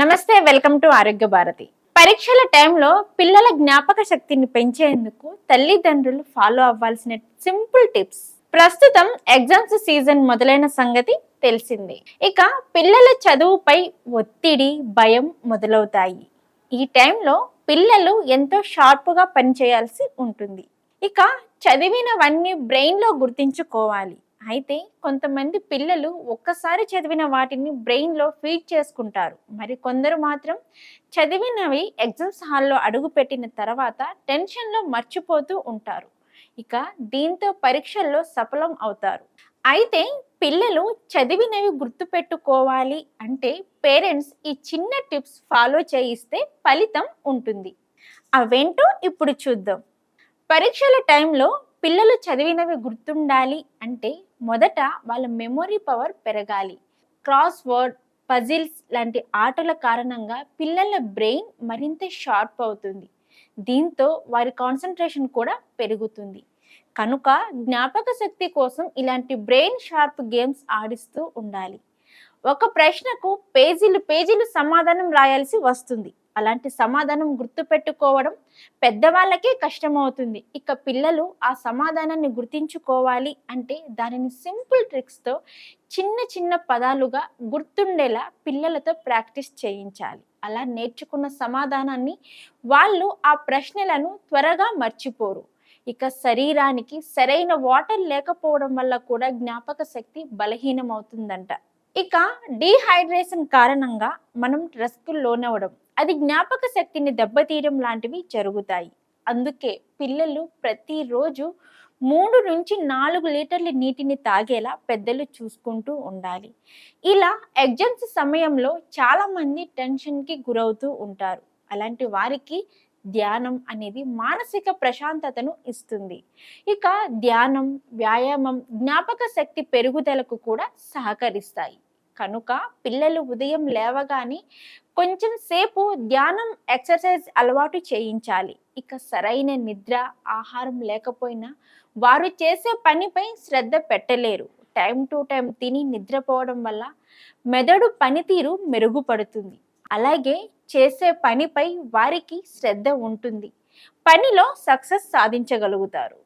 నమస్తే welcome to ఆరోగ్య భారతి. పరీక్షల టైంలో పిల్లల జ్ఞాపక శక్తిని పెంచేందుకు తల్లిదండ్రులు ఫాలో అవ్వాల్సిన సింపుల్ టిప్స్ ప్రస్తుతం ఎగ్జామ్స్ సీజన్ మొదలైన సంగతి తెలిసింది. ఇక పిల్లల చదువుపై ఒత్తిడి భయం మొదలవుతాయి. ఈ టైంలో పిల్లలు ఎంతో షార్ప్గా పనిచేయాల్సి ఉంటుంది. ఇక చదివినవన్నీ బ్రెయిన్లో గుర్తించుకోవాలి. అయితే కొంతమంది పిల్లలు ఒక్కసారి చదివిన వాటిని బ్రెయిన్లో ఫీడ్ చేసుకుంటారు. మరి కొందరు మాత్రం చదివినవి ఎగ్జామ్స్ హాల్లో అడుగుపెట్టిన తర్వాత టెన్షన్లో మర్చిపోతూ ఉంటారు. ఇక దీంతో పరీక్షల్లో సఫలం అవుతారు. అయితే పిల్లలు చదివినవి గుర్తుపెట్టుకోవాలి అంటే పేరెంట్స్ ఈ చిన్న టిప్స్ ఫాలో చేయిస్తే ఫలితం ఉంటుంది. అవేంటో ఇప్పుడు చూద్దాం. పరీక్షల టైంలో పిల్లలు చదివినవి గుర్తుండాలి అంటే మొదట వాళ్ళ మెమొరీ పవర్ పెరగాలి. క్రాస్ వర్డ్ పజిల్స్ లాంటి ఆటల కారణంగా పిల్లల బ్రెయిన్ మరింత షార్ప్ అవుతుంది. దీంతో వారి కాన్సన్ట్రేషన్ కూడా పెరుగుతుంది. కనుక జ్ఞాపక శక్తి కోసం ఇలాంటి బ్రెయిన్ షార్ప్ గేమ్స్ ఆడిస్తూ ఉండాలి. ఒక ప్రశ్నకు పేజీలు పేజీలు సమాధానం రాయాల్సి వస్తుంది. అలాంటి సమాధానం గుర్తుపెట్టుకోవడం పెద్దవాళ్ళకే కష్టమవుతుంది. ఇక పిల్లలు ఆ సమాధానాన్ని గుర్తించుకోవాలి అంటే దానిని సింపుల్ ట్రిక్స్తో చిన్న చిన్న పదాలుగా గుర్తుండేలా పిల్లలతో ప్రాక్టీస్ చేయించాలి. అలా నేర్చుకున్న సమాధానాన్ని వాళ్ళు ఆ ప్రశ్నలను త్వరగా మర్చిపోరు. ఇక శరీరానికి సరైన వాటర్ లేకపోవడం వల్ల కూడా జ్ఞాపక శక్తి బలహీనమవుతుందంట. ఇక డీహైడ్రేషన్ కారణంగా మనం స్ట్రెస్కు లోనవడం అది జ్ఞాపక శక్తిని దెబ్బతీయడం లాంటివి జరుగుతాయి. అందుకే పిల్లలు ప్రతిరోజు మూడు నుంచి నాలుగు లీటర్ల నీటిని తాగేలా పెద్దలు చూసుకుంటూ ఉండాలి. ఇలా ఎగ్జామ్స్ సమయంలో చాలామంది టెన్షన్కి గురవుతూ ఉంటారు. అలాంటి వారికి ధ్యానం అనేది మానసిక ప్రశాంతతను ఇస్తుంది. ఇక ధ్యానం వ్యాయామం జ్ఞాపక శక్తి పెరుగుదలకు కూడా సహకరిస్తాయి. కనుక పిల్లలు ఉదయం లేవగానే కొంచెం సేపు ధ్యానం ఎక్సర్సైజ్ అలవాటు చేయించాలి. ఇక సరైన నిద్ర ఆహారం లేకపోయినా వారు చేసే పనిపై శ్రద్ధ పెట్టలేరు. టైం టు టైం తిని నిద్రపోవడం వల్ల మెదడు పనితీరు మెరుగుపడుతుంది. అలాగే చేసే పనిపై వారికి శ్రద్ధ ఉంటుంది. పనిలో సక్సెస్ సాధించగలుగుతారు.